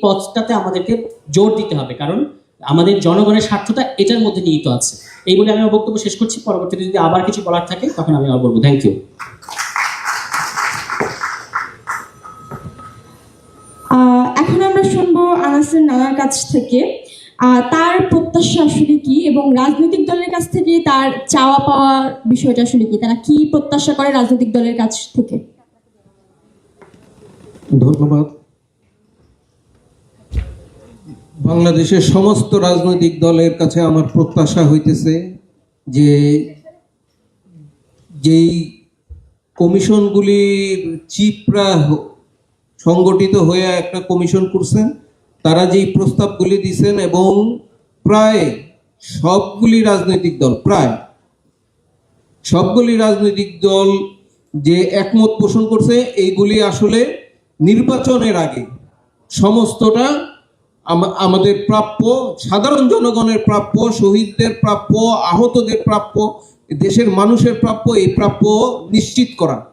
পথটাতে আমাদেরকে জোর দিতে হবে কারণ আমাদের জনগণের স্বার্থটা এটার মধ্যে নিহিত আছে। এই বলে আমি আমার বক্তব্য শেষ করছি পরবর্তীতে যদি আবার কিছু বলার থাকে তখন আমি আবার বলব। থ্যাংক ইউ আহ, এখন আমরা শুনব আনাসের নানার কাছ থেকে। আহ, তার প্রত্যাশা আসলে কি এবং রাজনৈতিক দলের কাছ থেকে তার চাওয়া পাওয়ার বিষয়টা আসলে কি? তারা কি প্রত্যাশা করে রাজনৈতিক দলের কাছ থেকে? ধন্যবাদ। বাংলাদেশের সমস্ত রাজনৈতিক দলের কাছে আমার প্রত্যাশা হইতেছে যে যেই কমিশনগুলি চিপরা সংগঠিত হয়ে একটা কমিশন করছেন, তারা যেই প্রস্তাবগুলি দিছেন এবং প্রায় সবগুলি রাজনৈতিক দল, প্রায় সবগুলি রাজনৈতিক দল যে একমত পোষণ করছে, এইগুলি আসলে নির্বাচনের আগে সমস্তটা আমাদের প্রাপ্য, সাধারণ জনগণের প্রাপ্য, শহীদদের প্রাপ্য, আহতদের প্রাপ্য, দেশের মানুষের প্রাপ্য, এই প্রাপ্য নিশ্চিত করা।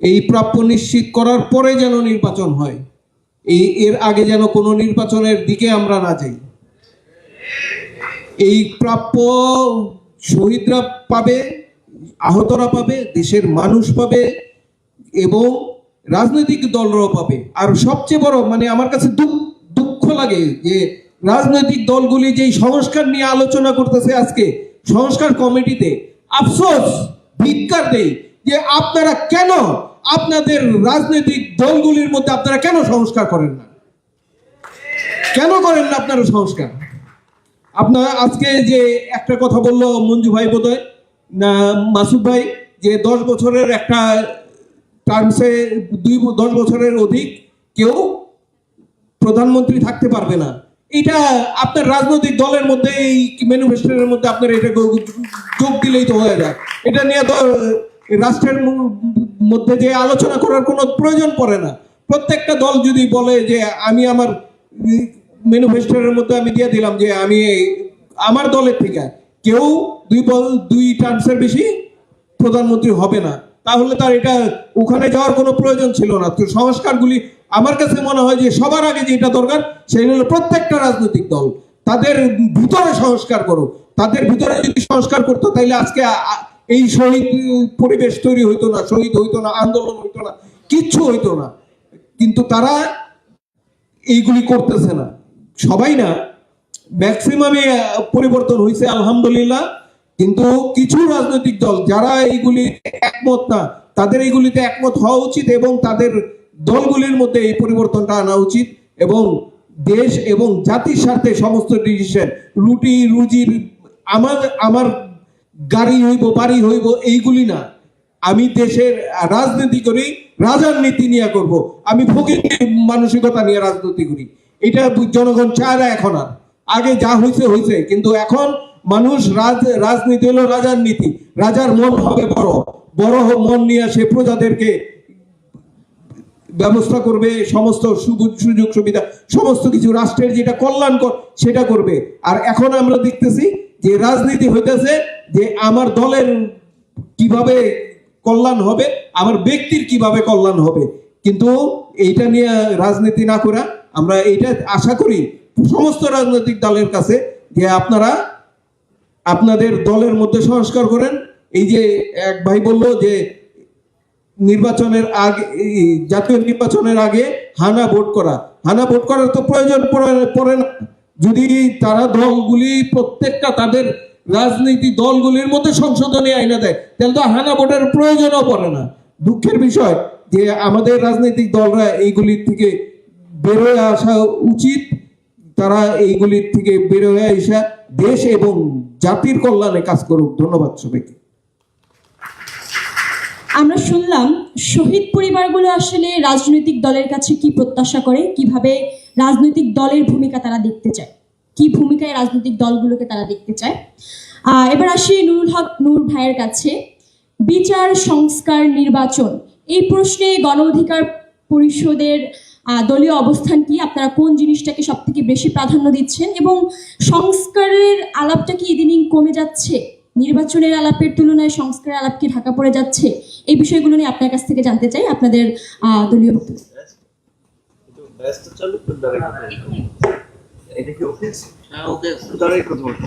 এই প্রাপ্য নিশ্চিত করার পরে যেন নির্বাচন হয়। এই, এর আগে যেন কোনো নির্বাচনের দিকে আমরা না যাই। এই প্রাপ্য শহীদরা পাবে, আহতরা পাবে, দেশের মানুষ পাবে এবং রাজনৈতিক দলরাও পাবে। আর সবচেয়ে বড় মানে আমার কাছে দুঃখ লাগে যে রাজনৈতিক দলগুলি যেই সংস্কার নিয়ে আলোচনা করতেছে আজকে, সংস্কার কমিটিতে আফসোস, ধিক্কার দেই যে আপনারা কেন আপনাদের রাজনৈতিক দলগুলির মধ্যে আপনারা কেন সংস্কার করেন না? কেন করেন না আপনারা সংস্কার? আপনার আজকে যে একটা কথা বলল মঞ্জু ভাই বোধহয়, না, মাসুদ ভাই, যে দশ বছরের একটা টার্মসে দুই দশ বছরের অধিক কেউ প্রধানমন্ত্রী থাকতে পারবে না। এটা আপনার রাজনৈতিক দলের মধ্যে, এই মধ্যে আপনার এটা যোগ দিলেই তো হয়ে যায়। এটা নিয়ে রাষ্ট্রের মধ্যে যে আলোচনা করার কোনো প্রয়োজন পড়ে না। প্রত্যেকটা দল যদি বলে যে, আমি আমার ম্যানিফেস্টোর মধ্যে আমি দিয়ে দিলাম যে, আমি আমার দলের থেকে কেউ দুই দুই টার্মসের বেশি প্রধানমন্ত্রী হবে না। তাহলে তার এটা ওখানে যাওয়ার কোনো প্রয়োজন ছিল না। তো সংস্কারগুলি আমার কাছে মনে হয় যে সবার আগে যেটা দরকার, সেই হলো প্রত্যেকটা রাজনৈতিক দল তাদের ভিতরে সংস্কার করো। তাদের ভিতরে যদি সংস্কার করতো, তাহলে আজকে এই শহীদ পরিবেশ তৈরি হইতো না, শহীদ হইতো না, আন্দোলন হইতো না, কিচ্ছু হইতো না। কিন্তু তারা এইগুলি করতেছে না। সবাই না ম্যাক্সিমামে পরিবর্তন হয়েছে আলহামদুলিল্লাহ। কিন্তু কিছু রাজনৈতিক দল যারা এইগুলি একমত না, তাদের এইগুলিতে একমত হওয়া উচিত এবং তাদের দলগুলির মধ্যে এই পরিবর্তনটা আনা উচিত এবং দেশ এবং জাতির স্বার্থে সমস্ত ডিসিশন রুটি রুজির আমার আমার গাড়ি হইব, বাড়ি হইব, এইগুলি না। আমি দেশের রাজনীতি করি, রাজার নীতি নিয়ে করব। আমি ফকির মানসিকতা নিয়ে রাজনীতি করি। এটা জনগণ চায় না এখন আর। আগে যা হয়েছে হয়েছে কিন্তু এখন মানুষ রাজ, রাজনীতি হলো রাজার নীতি। রাজার মন হবে বড়। বড় মন নিয়ে সে প্রজাদেরকে ব্যবস্থা করবে, সমস্ত সুযোগ সুবিধা, সমস্ত কিছু, রাষ্ট্রের যেটা কল্যাণকর, সেটা করবে। আর এখন আমরা দেখতেছি যে রাজনীতি হইতেছে যে আমার দলের কীভাবে কল্যাণ হবে, আমার ব্যক্তির কীভাবে কল্যাণ হবে। কিন্তু এইটা নিয়ে রাজনীতি না করা, আমরা এইটা আশা করি সমস্ত রাজনৈতিক দলের কাছে যে আপনারা আপনাদের দলের মধ্যে সংস্কার করেন। এই যে এক ভাই বলল যে, নির্বাচনের আগে জাতীয় নির্বাচনের আগে হানা ভোট করা। হানা ভোট করার তো প্রয়োজন পড়ে- না। যদি তারা দলগুলি, প্রত্যেকটা তাদের রাজনীতি দলগুলির মধ্যে সংশোধনী আইনা দেয়, তাহলে তো হানা ভোটের প্রয়োজনও পড়ে না। দুঃখের বিষয় যে, আমাদের রাজনৈতিক দলরা এইগুলির থেকে বেরোয় আসা উচিত। তারা এইগুলির থেকে বেরোয় আসা দেশ এবং জাতির কল্যাণে কাজ করুক। ধন্যবাদ সবাইকে। আমরা শুনলাম, শহীদ পরিবারগুলো আসলে রাজনৈতিক দলের কাছে কি প্রত্যাশা করে? কীভাবে রাজনৈতিক দলের ভূমিকা তারা দেখতে চায়? কি ভূমিকায় রাজনৈতিক দলগুলোকে তারা দেখতে চায়? এবার আসি নুরুল হক নূর ভাইয়ের কাছে। বিচার সংস্কার নির্বাচন। এই প্রশ্নে গণ অধিকার পরিষদের দলীয় অবস্থান কি? আপনারা কোন জিনিসটাকে সব থেকে বেশি প্রাধান্য দিচ্ছেন? এবং সংস্কারের আলাপটা কি ইদানিং কমে যাচ্ছে? নির্বাচনের আলাপের তুলনায় সংস্কারের আলাপ কি ঢাকা পড়ে যাচ্ছে? এই বিষয়গুলো নিয়ে আপনার কাছ থেকে জানতে চাই আপনাদের দলীয় বক্তব্য। ব্যস্ত চালু করে দাঁড়ায় কথা এটা কি ওকে হ্যাঁ ওকে দাঁড়ায় কথা বলতে।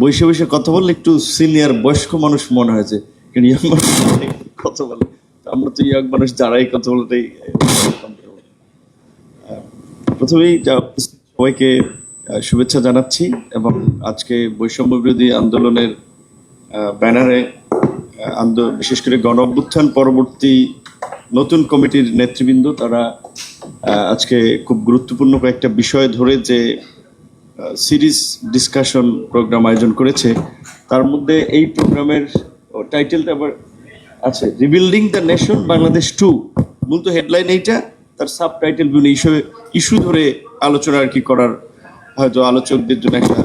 বসে বসে কথা বললে একটু সিনিয়র বয়স্ক মানুষ মনে হয়েছে ইয়াং কথা বলে। আমরা তো ইয়াং মানুষ যারাই কথা বলতেই প্রথমেই সবাইকে শুভেচ্ছা জানাচ্ছি এবং আজকে বৈষম্য বিরোধী আন্দোলনের ব্যানারে বিশেষ করে গণ অভ্যুত্থান পরবর্তী নতুন কমিটির নেতৃবৃন্দ তারা আজকে খুব গুরুত্বপূর্ণ কয়েকটা বিষয় ধরে যে সিরিজ ডিসকাশন প্রোগ্রাম আয়োজন করেছে। তার মধ্যে এই প্রোগ্রামের টাইটেলটা আবার আছে rebuilding the nation Bangladesh two মূলত হেডলাইন এইটা, তার সাব টাইটেল বিভিন্ন ইস্যু ইস্যু ধরে আলোচনা আর কি করার, হয়তো আলোচকদের জন্য একটা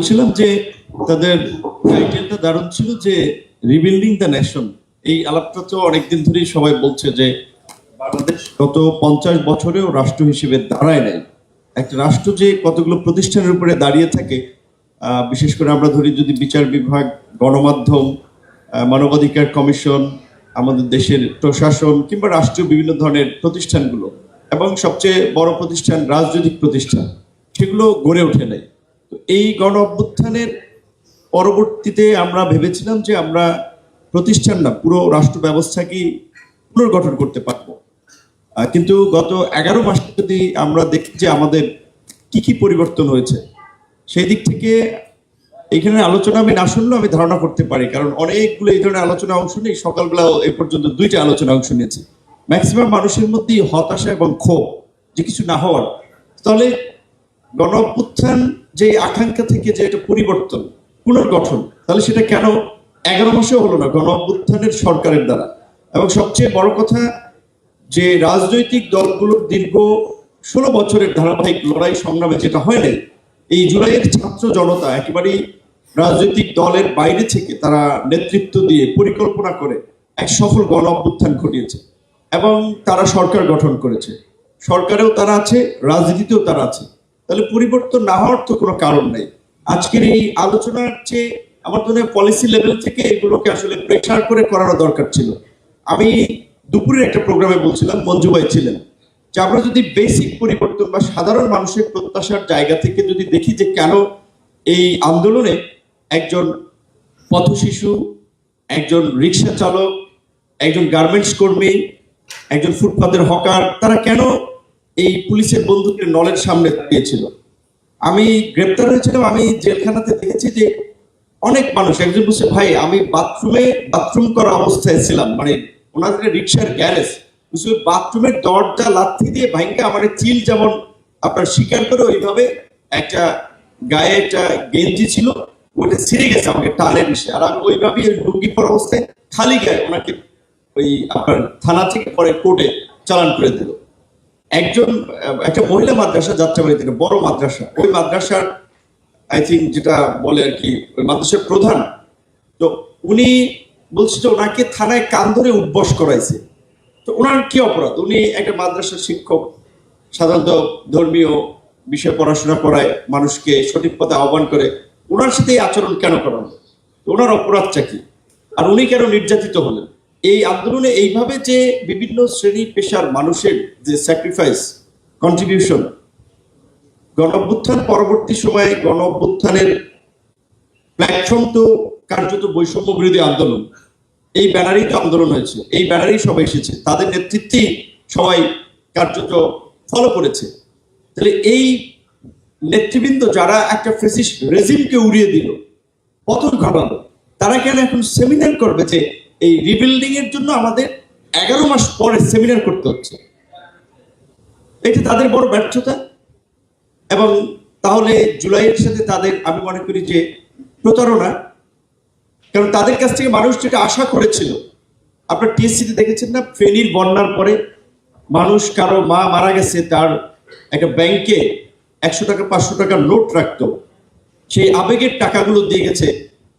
বলছিলাম যে তাদের টাইটেলটা দারুণ ছিল যে রিবিল্ডিং দ্য নেশন এই আলাপটা তো অনেকদিন ধরেই সবাই বলছে যে বাংলাদেশ গত পঞ্চাশ বছরেও রাষ্ট্র হিসেবে দাঁড়ায় নাই। একটা রাষ্ট্র যে কতগুলো প্রতিষ্ঠানের উপরে দাঁড়িয়ে থাকে বিশেষ করে আমরা ধরি যদি বিচার বিভাগ, গণমাধ্যম মানবাধিকার কমিশন, আমাদের দেশের প্রশাসন কিংবা রাষ্ট্রীয় বিভিন্ন ধরনের প্রতিষ্ঠানগুলো, এবং সবচেয়ে বড় প্রতিষ্ঠান রাজনৈতিক প্রতিষ্ঠান, সেগুলো গড়ে ওঠে নাই। তো এই গণ অভ্যুত্থানের পরবর্তীতে আমরা ভেবেছিলাম যে আমরা প্রতিষ্ঠান না, পুরো রাষ্ট্র ব্যবস্থাকে পুনর্গঠন করতে পারব। কিন্তু গত এগারো মাস যদি আমরা দেখি যে আমাদের কি কি পরিবর্তন হয়েছে, সেই দিক থেকে এখানে আলোচনা আমি না শুনলেও আমি ধারণা করতে পারি, কারণ অনেকগুলো এই ধরনের আলোচনা অংশ নেই, সকালবেলাও এ পর্যন্ত দুইটা আলোচনা অংশ নিয়েছি। ম্যাক্সিমাম মানুষের মধ্যেই হতাশা এবং ক্ষোভ যে কিছু না হওয়ার, তাহলে গণ অভ্যুত্থান যে আকাঙ্ক্ষা থেকে যে একটা পরিবর্তন, পুনর্গঠন, তাহলে সেটা কেন এগারো মাসেও হলো না গণ অভ্যুত্থানের সরকারের দ্বারা? এবং সবচেয়ে বড় কথা, যে রাজনৈতিক দলগুলোর দীর্ঘ ষোলো বছরের ধারাবাহিক লড়াই সংগ্রামে যেটা হয় নাই, এই জুলাইয়ের ছাত্র জনতা একেবারেই রাজনৈতিক দলের বাইরে থেকে তারা নেতৃত্ব দিয়ে পরিকল্পনা করে এক সফল গণ অভ্যুত্থান ঘটিয়েছে। এবং তারা সরকার গঠন করেছে। সরকারেও তারা আছে, রাজনীতিতেও তারা আছে। তাহলে পরিবর্তন না হওয়ার তো কোনো কারণ নেই। আজকের এই আলোচনার চেয়ে আমার মনে পলিসি লেভেল থেকে এগুলোকে আসলে প্রেশার করে করানো দরকার ছিল। আমি দুপুরের একটা প্রোগ্রামে বলছিলাম, মঞ্জু ভাই ছিলেন, যে আমরা যদি বেসিক পরিবর্তন বা সাধারণ মানুষের প্রত্যাশার জায়গা থেকে যদি দেখি যে কেন এই আন্দোলনে একজন পথশিশু, একজন রিক্সা চালক, একজন গার্মেন্টস কর্মী, একজন ফুটপাতের হকার তারা কেন এই পুলিশের বন্দুকের নলের সামনে দাঁড়িয়েছিল। আমি গ্রেপ্তার হয়েছিলাম, আমি জেলখানাতে দেখেছি যে অনেক মানুষ, একজন বলছে, ভাই, আমি বাথরুমে, বাথরুম করা অবস্থায় ছিলাম। মানে ওনাদের রিক্সার গ্যারেজ বাথরুমের দরজা লাথি দিয়ে ভাঙ্গে আমার চিল যেমন আপনার স্বীকার করে, ওইভাবে একটা গায়ে একটা গেঞ্জি ছিল ওটা ছিঁড়ে গেছে আমাকে টানের এসে আর আমি ওইভাবেই ওই লুঙ্গি পরা অবস্থায় খালি গায়ে ওনাকে ওই আপনার থানা থেকে পরে কোর্টে চালান করে দিল। একজন একটা মহিলা মাদ্রাসা যাত্রাবাড়ি থেকে, বড় মাদ্রাসা, ওই মাদ্রাসার আই থিঙ্ক যেটা বলে আর কি, ওই মাদ্রাসার প্রধান। তো উনি বলছে যে ওনাকে থানায় কান ধরে উদ্বস করাইছে। তো ওনার কি অপরাধ? উনি একটা মাদ্রাসার শিক্ষক, সাধারণত ধর্মীয় বিষয়ে পড়াশোনা করায়, মানুষকে সঠিক পথে আহ্বান করে। ওনার সাথে এই আচরণ কেন করা ওনার অপরাধটা কি? আর উনি কেন নির্যাতিত হলেন? এই আন্দোলনে এইভাবে যে বিভিন্ন শ্রেণি পেশার মানুষের যে স্যাক্রিফাইস কন্ট্রিবিউশন গণ পরবর্তী সময়ে গণঅভ্যত্থানের প্ল্যাটফর্ম তো কার্যত বৈষম্য বিরোধী আন্দোলন। এই ব্যানারেই তো আন্দোলন হয়েছে, এই ব্যানারেই সবাই এসেছে, তাদের নেতৃত্বেই সবাই কার্যত ফলো করেছে। তাহলে এই নেতৃবৃন্দ যারা একটা ফেসিস রেজিমকে উড়িয়ে দিল, পতন ঘটালো, তারা কেন এখন সেমিনার করবে যে এই রিবিল্ডিং এর জন্য আমাদের এগারো মাস পরে সেমিনার করতে হচ্ছে। এটা তাদের বড় ব্যর্থতা এবং তাহলে জুলাইয়ের সাথে তাদের, আমি মনে করি যে প্রতারণা, কারণ তাদের কাছ থেকে মানুষ যেটা আশা করেছিল, আপনার টিএসসিতে দেখেছেন না? ফেনীর বন্যার পরে মানুষ কারও মা মারা গেছে, তার একটা ব্যাংকে একশো টাকা, পাঁচশো টাকার নোট রাখতো। সেই আবেগের টাকাগুলো দিয়ে গেছে।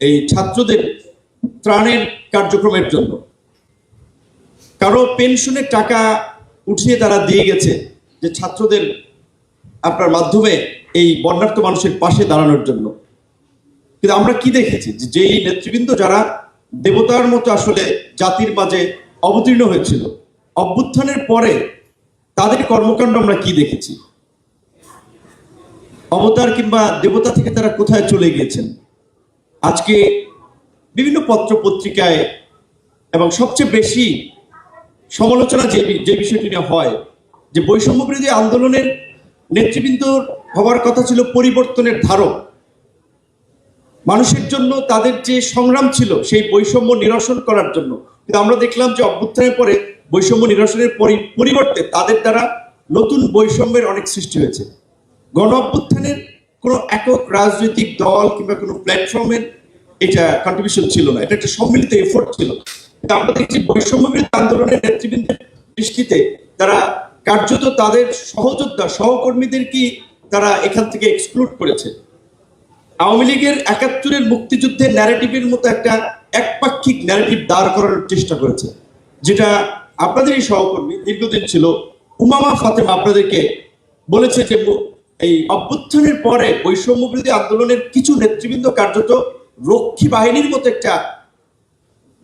এই ছাত্রদের ত্রাণের কার্যক্রমের জন্য। কারও পেনশনের টাকা উঠিয়ে তারা দিয়ে গেছে যে ছাত্রদের আপনার মাধ্যমে এই বন্যার্থ মানুষের পাশে দাঁড়ানোর জন্য। কিন্তু আমরা কি দেখেছি? যে যেই নেতৃবৃন্দ যারা দেবতার মতো আসলে জাতির মাঝে অবতীর্ণ হয়েছিল, অভ্যুত্থানের পরে তাদের কর্মকাণ্ড আমরা কি দেখেছি? অবতার কিংবা দেবতা থেকে তারা কোথায় চলে গিয়েছেন? আজকে বিভিন্ন পত্র পত্রিকায় এবং সবচেয়ে বেশি সমালোচনা যে যে বিষয়টি নিয়ে হয়, যে বৈষম্য বিরোধী আন্দোলনের নেতৃবৃন্দ হওয়ার কথা ছিল পরিবর্তনের ধারক। মানুষের জন্য তাদের যে সংগ্রাম ছিল, সেই বৈষম্য নিরসন করার জন্য। কিন্তু আমরা দেখলাম যে অভ্যুত্থানের পরে বৈষম্য নিরসনের পরি- পরিবর্তে তাদের দ্বারা নতুন বৈষম্যের অনেক সৃষ্টি হয়েছে। গণ অভ্যুত্থানের কোনো একক রাজনৈতিক দল কিংবা কোনো প্ল্যাটফর্মের এটা কন্ট্রিবিউশন ছিল না, এটা একটা সম্মিলিত এফোর্ট ছিল। আমরা দেখছি বৈষম্য বিরোধী আন্দোলনের নেতৃবৃন্দের দৃষ্টিতে তারা কার্যত তাদের সহযোদ্ধা, সহকর্মীদের কি তারা এখান থেকে এক্সক্লুড করেছে। আওয়ামী লীগের একাত্তরের মুক্তিযুদ্ধের ন্যারেটিভের মতো একটা একপাক্ষিক ন্যারেটিভ দাঁড় করানোর চেষ্টা করেছে, যেটা আপনাদেরই সহকর্মী, দীর্ঘদিন ছিল, উমামা ফাতেমা আপনাদেরকে বলেছে যে, এই অভ্যুত্থানের পরে বৈষম্য বিরোধী আন্দোলনের কিছু নেতৃবৃন্দ কার্যত রক্ষী বাহিনীর মতো একটা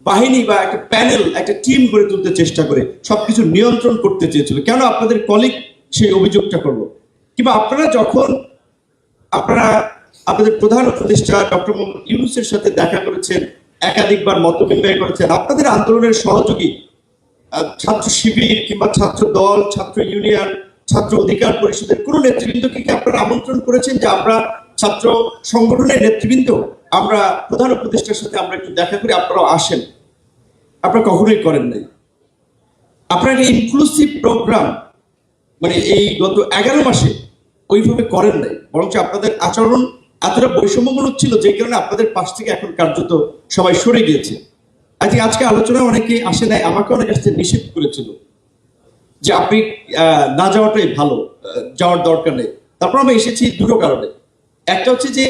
বাহিনী বা একটা প্যানেল, একটা টিম গড়ে তুলতে চেষ্টা করে, সবকিছু নিয়ন্ত্রণ করতে চেয়েছিল। কেন আপনাদের কলিগ সেই অভিযোগটা করল? কিংবা আপনারা যখন আপনারা, আপনাদের প্রধান উপদেষ্টা ডক্টর মোহাম্মদ ইউনুসের সাথে দেখা করেছেন, একাধিকবার মত বিনিময় করেছেন, আপনাদের আন্দোলনের সহযোগী ছাত্র শিবির কিংবা ছাত্র দল, ছাত্র ইউনিয়ন, ছাত্র অধিকার পরিষদের কোনো নেতৃবৃন্দকে কি আপনারা আমন্ত্রণ করেছেন যে আমরা ছাত্র সংগঠনের নেতৃবৃন্দ? আমরা প্রধান উপদেষ্টার সাথে আমরা একটু দেখা করি, আপনারাও আসেন। আপনারা কখনোই করেন নাই। আপনারা একটা ইনক্লুসিভ প্রোগ্রাম মানে এই গত এগারো মাসে ওইভাবে করেন নাই। বরঞ্চ আপনাদের আচরণ এতটা বৈষম্যমূলক ছিল যে কারণে আপনাদের পাশ থেকে এখন কার্যত সবাই সরে গিয়েছে। আজকে আজকে আলোচনায় অনেকে আসে নাই, আমাকে অনেক আসতে নিষেধ করেছিল যে আপনি না যাওয়াটাই ভালো যাওয়ার দরকার নেই। তারপর আমরা এসেছি দুটো কারণে। একটা হচ্ছে যে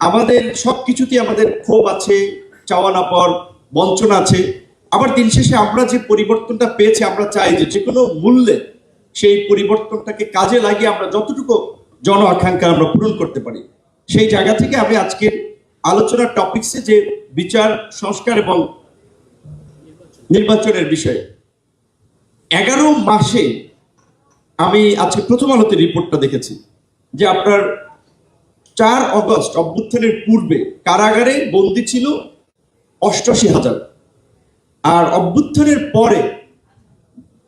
আমাদের সব কিছুতেই আমাদের ক্ষোভ আছে চাওয়া না পাওয়ার বঞ্চনা আছে। আবার দিন শেষে আমরা যে পরিবর্তনটা পেয়েছি, আমরা চাই যে যে কোনো মূল্যে সেই পরিবর্তনটাকে কাজে লাগিয়ে আমরা যতটুকু জন আকাঙ্ক্ষা আমরা পূরণ করতে পারি। সেই জায়গা থেকে আমি আজকের আলোচনার টপিকসে যে বিচার, সংস্কার এবং নির্বাচনের বিষয়ে। এগারো মাসে আমি আজকে প্রথম আলোতে রিপোর্টটা দেখেছি যে আপনার চার অগস্ট অভ্যুত্থানের পূর্বে কারাগারে বন্দী ছিল অষ্টআশি হাজার। আর অভ্যুত্থানের পরে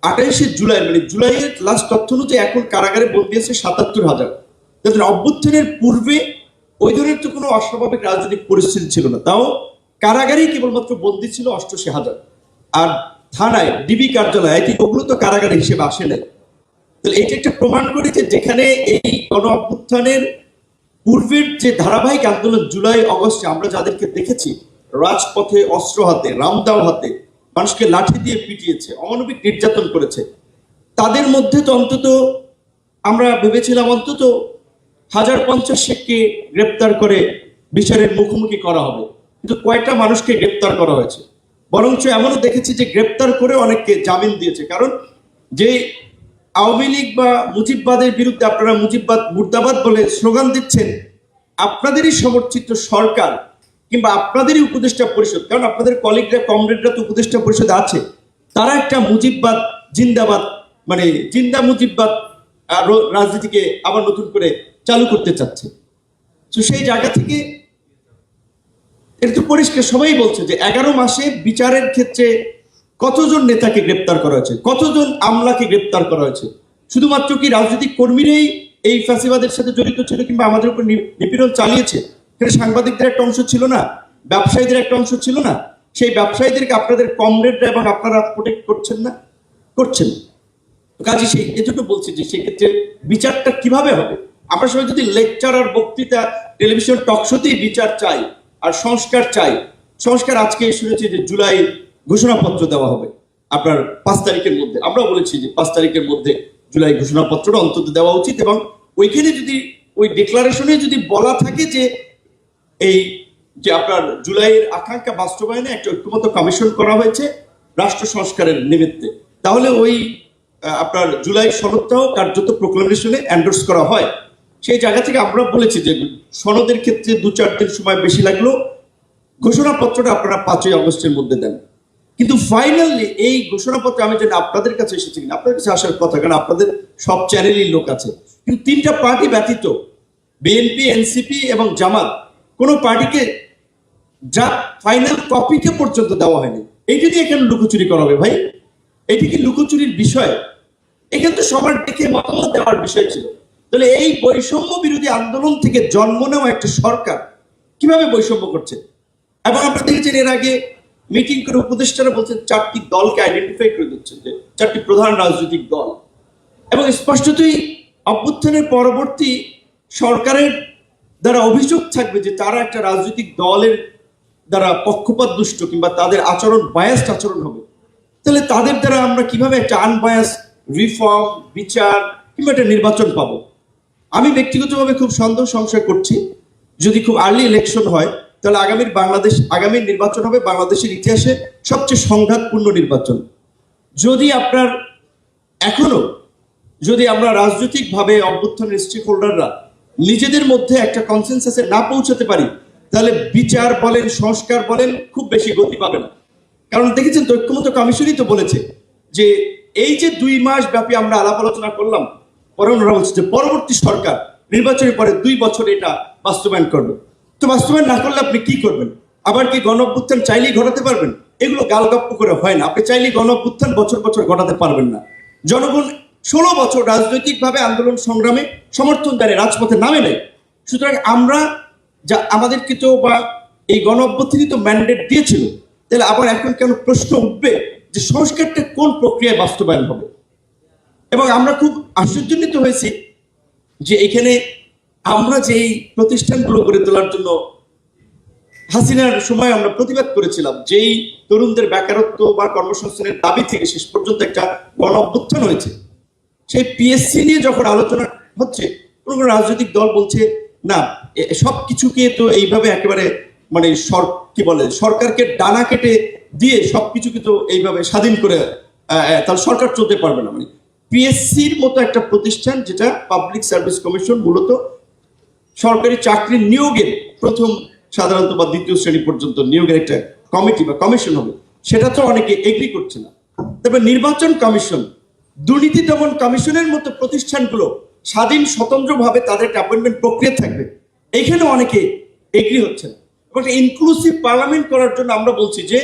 আঠাইশে জুলাই মানে জুলাইয়ের লাস্ট তথ্য অনুযায়ী এখন কারাগারে বন্দী আছে সাতাত্তর হাজার। দেখুন অভ্যুত্থানের পূর্বে ওই ধরনের তো কোনো অস্বাভাবিক রাজনৈতিক পরিস্থিতি ছিল না। তাও কারাগারেই কেবলমাত্র বন্দী ছিল অষ্টআশি হাজার। আর থানায়, ডিবি কার্যালয় আই ওগুলো তো কারাগারে হিসেবে আসে নাই। তাহলে এটা একটা প্রমাণ করে যে যেখানে এই গণ অভ্যুত্থানের পূর্বের যে ধারাবাহিক আন্দোলন জুলাই, অগস্টে আমরা যাদেরকে দেখেছি, রাজপথে অস্ত্র হাতে, রামদাও হাতে মানুষকে লাঠি দিয়ে পিটিয়েছে, অমানবিক নির্যাতন করেছে, তাদের মধ্যে তো অন্তত আমরা ভেবেছিলাম অন্তত হাজার পঞ্চাশ শেখকে গ্রেপ্তার করে বিচারের মুখোমুখি করা হবে। কিন্তু কয়েকটা মানুষকে গ্রেপ্তার করা হয়েছে? বরঞ্চ এমনও দেখেছি যে গ্রেপ্তার করে অনেককে জামিন দিয়েছে। কারণ যে আওয়ামী লীগ বা মুজিববাদের বিরুদ্ধে আপনারা মুজিববাদ, মুর্দাবাদ বলে স্লোগান দিচ্ছেন, আপনাদেরই সমর্থিত সরকার কিংবা আপনাদেরই উপদেষ্টা পরিষদ, কারণ আপনাদের কলিগরা কমরেডরা তো উপদেষ্টা পরিষদ আছে, তারা একটা মুজিববাদ, জিন্দাবাদ মানে জিন্দা মুজিববাদ রাজনীতিকে আবার নতুন করে চালু করতে চাচ্ছে। তো সেই জায়গা থেকে এটা তো পরিষ্কার সবাই বলছে যে এগারো মাসে বিচারের ক্ষেত্রে কতজন নেতাকে গ্রেপ্তার করা হয়েছে? কতজন আমলাকে গ্রেপ্তার করা হয়েছে? শুধুমাত্র কি রাজনৈতিক কর্মীরাই এই ফ্যাসিবাদের সাথে জড়িত ছিল কিংবা আমাদের উপর নিপীড়ন চালিয়েছে? এখানে সাংবাদিকদের একটা অংশ ছিল না? ব্যবসায়ীদের একটা অংশ ছিল না? সেই ব্যবসায়ীদেরকে আপনাদের কমরেডরা এবং আপনারা প্রোটেক্ট করছেন না? করছেন। কাজে সেই এজন্য বলছি যে সেক্ষেত্রে বিচারটা কীভাবে হবে? আমরা সবাই যদি লেকচার আর বক্তৃতা টেলিভিশন টকশোতেই বিচার চাই আর সংস্কার চাই। সংস্কার আজকে শুনেছি যে জুলাই ঘোষণাপত্র দেওয়া হবে। আপনার পাঁচ তারিখের মধ্যে আমরা বলেছি যে পাঁচ তারিখের মধ্যে জুলাই ঘোষণাপত্রটা অন্তত দেওয়া উচিত এবং ওইখানে যদি, ওই ডিক্লারেশনে যদি বলা থাকে যে এই, যে আপনার জুলাইয়ের আকাঙ্ক্ষা বাস্তবায়নে একটা ঐক্যমত কমিশন করা হয়েছে রাষ্ট্র সংস্কারের নিমিত্তে, তাহলে ওই আপনার জুলাই সনদটাও কার্যত প্রোক্লামেশনে এন্ডোর্স করা হয়। সেই জায়গা থেকে আমরা বলেছি যে সনদের ক্ষেত্রে দু চার দিন সময় বেশি লাগল ঘোষণাপত্রটা আপনারা পাঁচই আগস্টের মধ্যে দেন। কিন্তু ফাইনালি এই ঘোষণাপত্র আমি জানি আপনাদের কাছে এসেছি কিনা, আপনাদের কাছে আসার কথা, কারণ আপনাদের সব চ্যানেলই লোক আছে। কিন্তু তিনটা পার্টি ব্যতীত বিএনপি এনসিপি এবং জামাত, কোনো পার্টিকে যা ফাইনাল কপিকে পর্যন্ত দেওয়া হয়নি। এইটা দিয়ে এখানে লুকোচুরি করা হবে ভাই? এটি কি লুকোচুরির বিষয়? এখানে তো সবার দেখে মতামত দেওয়ার বিষয় ছিল। তাহলে এই বৈষম্য বিরোধী আন্দোলন থেকে জন্ম নেওয়া একটা সরকার কীভাবে বৈষম্য করছে? এবং আপনারা দেখেছেন এর আগে মিটিং করে উপদেষ্টারা বলছেন, চারটি দলকে আইডেন্টিফাই করে দিচ্ছেন যে চারটি প্রধান রাজনৈতিক দল। এবং স্পষ্টতই অভ্যুত্থানের পরবর্তী সরকারের দ্বারা অভিযোগ থাকবে যে তারা একটা রাজনৈতিক দলের দ্বারা পক্ষপাত দুষ্ট কিংবা তাদের আচরণ বায়াসড আচরণ হবে। তাহলে তাদের দ্বারা আমরা কীভাবে একটা আনবায়াস রিফর্ম বিচার কিংবা একটা নির্বাচন পাবো? আমি ব্যক্তিগতভাবে খুব সন্দেহ, সংশয় করছি। যদি খুব আর্লি ইলেকশন হয় তাহলে আগামীর বাংলাদেশ আগামীর নির্বাচন হবে বাংলাদেশের ইতিহাসে সবচেয়ে সংঘাতপূর্ণ নির্বাচন। যদি আপনার এখনও, যদি আমরা রাজনৈতিকভাবে অভ্যুত্থানের স্টেক হোল্ডাররা নিজেদের মধ্যে একটা কনসেনসাসে না পৌঁছাতে পারি, তাহলে বিচার বলেন, সংস্কার বলেন, খুব বেশি গতি পাবে না। কারণ দেখেছেন তো ঐক্যমত কমিশনই তো বলেছে যে এই যে দুই মাস ব্যাপী আমরা আলাপ আলোচনা করলাম পরে বলছে যে পরবর্তী সরকার নির্বাচনের পরে দুই বছর এটা বাস্তবায়ন করবে। তো বাস্তবায়ন না করলে আপনি কি করবেন? আবার কি গণ চাইলেই ঘটাতে পারবেন? এগুলো গালগপ্প করে হয় না। আপনি চাইলেই গণ বছর বছর ঘটাতে পারবেন না। জনগণ ষোলো বছর রাজনৈতিকভাবে আন্দোলন সংগ্রামে সমর্থন দেয় রাজপথে নামে নেয় সুতরাং আমরা যা আমাদেরকে তো বা এই গণ তো ম্যান্ডেট দিয়েছিল, তাহলে আবার এখন কেন প্রশ্ন উঠবে যে সংস্কারটা কোন প্রক্রিয়ায় বাস্তবায়ন হবে? এবং আমরা খুব আশ্চর্যান্বিত হয়েছি যে এখানে আমরা যেই প্রতিষ্ঠানগুলো গড়ে তোলার জন্য হাসিনার সময় আমরা প্রতিবাদ করেছিলাম, যেই তরুণদের বেকারত্ব বা কর্মসংস্থানের দাবি থেকে শেষ পর্যন্ত একটা গণ অভ্যুত্থান হয়েছে। সেই পিএসসি নিয়ে যখন আলোচনা হচ্ছে, কোনো কোনো রাজনৈতিক দল বলছে, না সব কিছুকে তো এইভাবে একেবারে মানে সর, কি বলে, সরকারকে ডানা কেটে দিয়ে সব কিছুকে তো এইভাবে স্বাধীন করে তাহলে সরকার চলতে পারবে না। মানে পিএসসির মতো একটা প্রতিষ্ঠান, যেটা পাবলিক সার্ভিস কমিশন মূলত সরকারি চাকরির নিয়োগের প্রথম সাধারণত বা দ্বিতীয় শ্রেণি পর্যন্ত নিয়োগের একটা কমিটি বা কমিশন হবে, সেটা তো অনেকে এগ্রি করছে না। তবে নির্বাচন কমিশন দুর্নীতি দমন কমিশনের মতো প্রতিষ্ঠানগুলো স্বাধীন, স্বতন্ত্রভাবে তাদের অ্যাপয়েন্টমেন্ট প্রক্রিয়া থাকবে এইখানে অনেকে এগ্রি হচ্ছে না। এবং ইনক্লুসিভ পার্লামেন্ট করার জন্য আমরা বলছি যে